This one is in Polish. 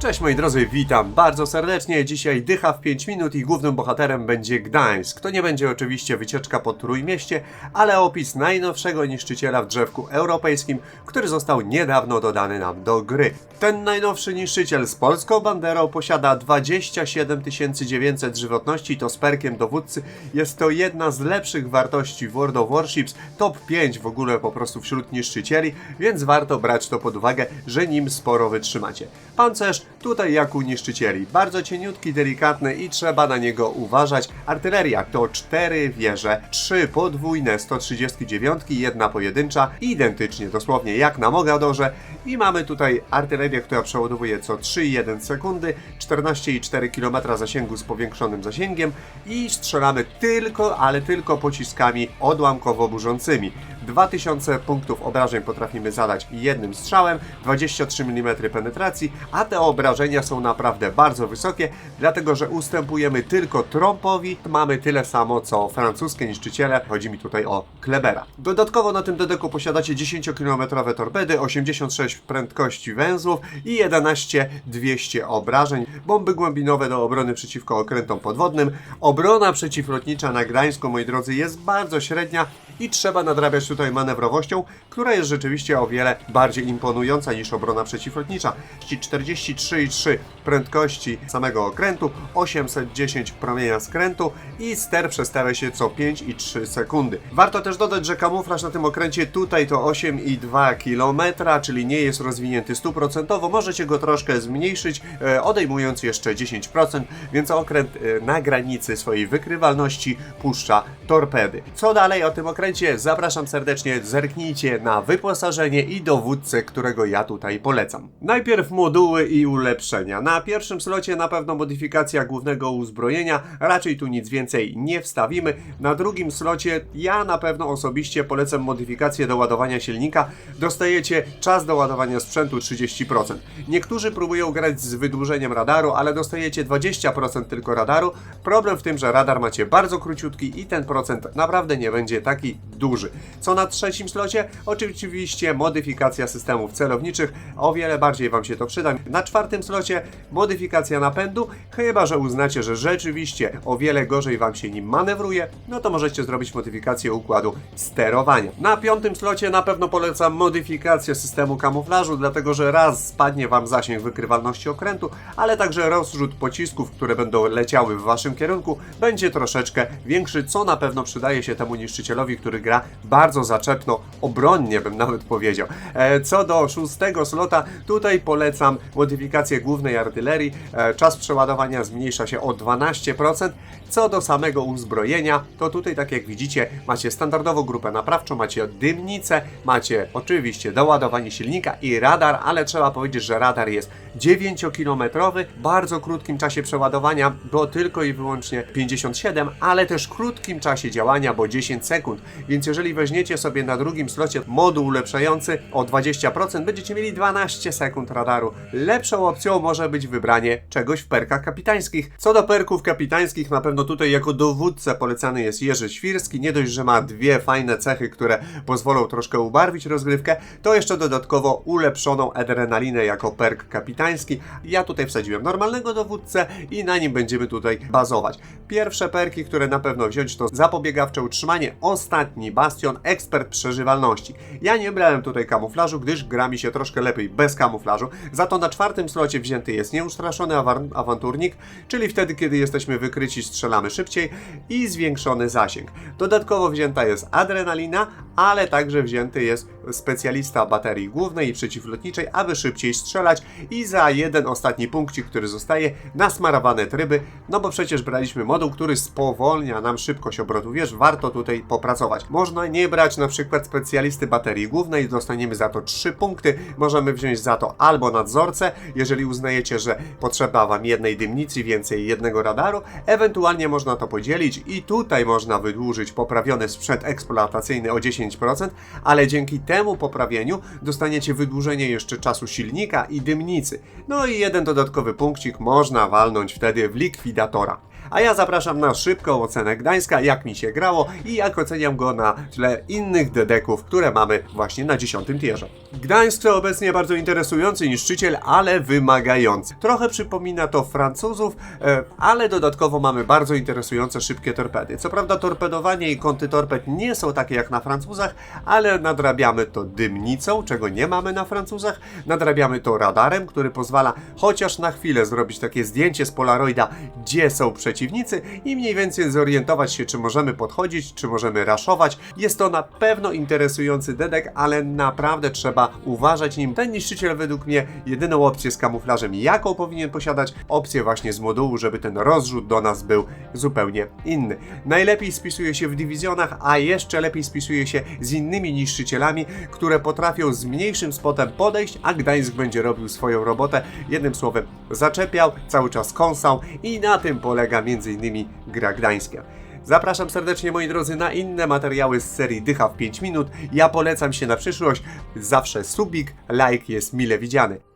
Cześć moi drodzy, witam bardzo serdecznie. Dzisiaj dycha w 5 minut i głównym bohaterem będzie Gdańsk. To nie będzie oczywiście wycieczka po Trójmieście, ale opis najnowszego niszczyciela w drzewku europejskim, który został niedawno dodany nam do gry. Ten najnowszy niszczyciel z polską banderą posiada 27 900 żywotności, to z perkiem dowódcy. Jest to jedna z lepszych wartości w World of Warships, top 5 w ogóle po prostu wśród niszczycieli, więc warto brać to pod uwagę, że nim sporo wytrzymacie. Pancerz tutaj jak u niszczycieli, bardzo cieniutki, delikatny i trzeba na niego uważać. Artyleria to 4 wieże, 3 podwójne 139, jedna pojedyncza, identycznie dosłownie jak na Mogadorze. I mamy tutaj artylerię, która przeładowuje co 3,1 sekundy, 14,4 km zasięgu z powiększonym zasięgiem. I strzelamy tylko, ale tylko pociskami odłamkowo-burzącymi. 2000 punktów obrażeń potrafimy zadać jednym strzałem, 23 mm penetracji, a te obrażenia są naprawdę bardzo wysokie, dlatego że ustępujemy tylko trąpowi. Mamy tyle samo co francuskie niszczyciele, chodzi mi tutaj o Klebera. Dodatkowo na tym dedeku posiadacie 10-km torpedy, 86 prędkości węzłów i 11 200 obrażeń, bomby głębinowe do obrony przeciwko okrętom podwodnym. Obrona przeciwlotnicza na Gdańsku, moi drodzy, jest bardzo średnia i trzeba nadrabiać tutaj manewrowością, która jest rzeczywiście o wiele bardziej imponująca niż obrona przeciwlotnicza. Czyli 43,3 prędkości samego okrętu, 810 promienia skrętu i ster przestawia się co 5,3 sekundy. Warto też dodać, że kamuflaż na tym okręcie tutaj to 8,2 km, czyli nie jest rozwinięty stuprocentowo. Możecie go troszkę zmniejszyć, e, odejmując jeszcze 10%, więc okręt e, na granicy swojej wykrywalności puszcza torpedy. Co dalej o tym okręcie? Zapraszam serdecznie, zerknijcie na wyposażenie i dowódcę, którego ja tutaj polecam. Najpierw moduły i ulepszenia. Na pierwszym slocie na pewno modyfikacja głównego uzbrojenia, raczej tu nic więcej nie wstawimy. Na drugim slocie ja na pewno osobiście polecam modyfikację do ładowania silnika. Dostajecie czas do ładowania sprzętu 30%. Niektórzy próbują grać z wydłużeniem radaru, ale dostajecie 20% tylko radaru. Problem w tym, że radar macie bardzo króciutki i ten procent naprawdę nie będzie taki duży. Co na trzecim slocie? Oczywiście modyfikacja systemów celowniczych. O wiele bardziej Wam się to przyda. Na czwartym slocie modyfikacja napędu, chyba że uznacie, że rzeczywiście o wiele gorzej Wam się nim manewruje, no to możecie zrobić modyfikację układu sterowania. Na piątym slocie na pewno polecam modyfikację systemu kamuflażu, dlatego że raz spadnie Wam zasięg wykrywalności okrętu, ale także rozrzut pocisków, które będą leciały w Waszym kierunku, będzie troszeczkę większy, co na pewno przydaje się temu niszczycielowi, który gra bardzo zaczepno, obronnie bym nawet powiedział. E, co do szóstego slota, tutaj polecam modyfikację głównej artylerii. E, czas przeładowania zmniejsza się o 12%. Co do samego uzbrojenia, to tutaj, tak jak widzicie, macie standardową grupę naprawczą, macie dymnicę, macie oczywiście doładowanie silnika i radar, ale trzeba powiedzieć, że radar jest 9-kilometrowy, w bardzo krótkim czasie przeładowania, bo tylko i wyłącznie 57, ale też krótkim czasie działania, bo 10 sekund. Więc jeżeli weźmiecie sobie na drugim slocie moduł ulepszający o 20%, będziecie mieli 12 sekund radaru. Lepszą opcją może być wybranie czegoś w perkach kapitańskich. Co do perków kapitańskich, na pewno tutaj jako dowódca polecany jest Jerzy Świrski. Nie dość, że ma dwie fajne cechy, które pozwolą troszkę ubarwić rozgrywkę, to jeszcze dodatkowo ulepszoną adrenalinę jako perk kapitański. Ja tutaj wsadziłem normalnego dowódcę i na nim będziemy tutaj bazować. Pierwsze perki, które na pewno wziąć to zapobiegawcze utrzymanie, ostatni bastion, ekspert przeżywalności. Ja nie brałem tutaj kamuflażu, gdyż gra mi się troszkę lepiej bez kamuflażu. Za to na czwartym slocie wzięty jest nieustraszony awan- awanturnik, czyli wtedy, kiedy jesteśmy wykryci, strzelamy szybciej i zwiększony zasięg. Dodatkowo wzięta jest adrenalina, ale także wzięty jest specjalista baterii głównej i przeciwlotniczej, aby szybciej strzelać i za jeden ostatni punkcik, który zostaje, nasmarowane tryby, no bo przecież braliśmy moduł, który spowolnia nam szybkość obrotu. Wież, warto tutaj popracować. Można nie brać na przykład specjalisty baterii głównej, dostaniemy za to 3 punkty, możemy wziąć za to albo nadzorcę, jeżeli uznajecie, że potrzeba Wam jednej dymnicy, więcej jednego radaru, ewentualnie można to podzielić i tutaj można wydłużyć poprawiony sprzęt eksploatacyjny o 10%, ale dzięki temu poprawieniu dostaniecie wydłużenie jeszcze czasu silnika i dymnicy. No i jeden dodatkowy punkcik można walnąć wtedy w likwidatora. A ja zapraszam na szybką ocenę Gdańska, jak mi się grało i jak oceniam go na tle innych dedeków, które mamy właśnie na 10 tierze. Gdańsk to obecnie bardzo interesujący niszczyciel, ale wymagający. Trochę przypomina to Francuzów, e, ale dodatkowo mamy bardzo interesujące szybkie torpedy. Co prawda torpedowanie i kąty torped nie są takie jak na Francuzach, ale nadrabiamy to dymnicą, czego nie mamy na Francuzach. Nadrabiamy to radarem, który pozwala chociaż na chwilę zrobić takie zdjęcie z Polaroida, gdzie są przeciwnicy i mniej więcej zorientować się, czy możemy podchodzić, czy możemy raszować. Jest to na pewno interesujący dedek, ale naprawdę trzeba uważać nim. Ten niszczyciel według mnie jedyną opcję z kamuflażem, jaką powinien posiadać, opcję właśnie z modułu, żeby ten rozrzut do nas był zupełnie inny. Najlepiej spisuje się w dywizjonach, a jeszcze lepiej spisuje się z innymi niszczycielami, które potrafią z mniejszym spotem podejść, a Gdańsk będzie robił swoją robotę. Jednym słowem, zaczepiał, cały czas kąsał i na tym polega m.in. gra Gdańskiem. Zapraszam serdecznie moi drodzy na inne materiały z serii Dycha w 5 minut. Ja polecam się na przyszłość. Zawsze subik, like jest mile widziany.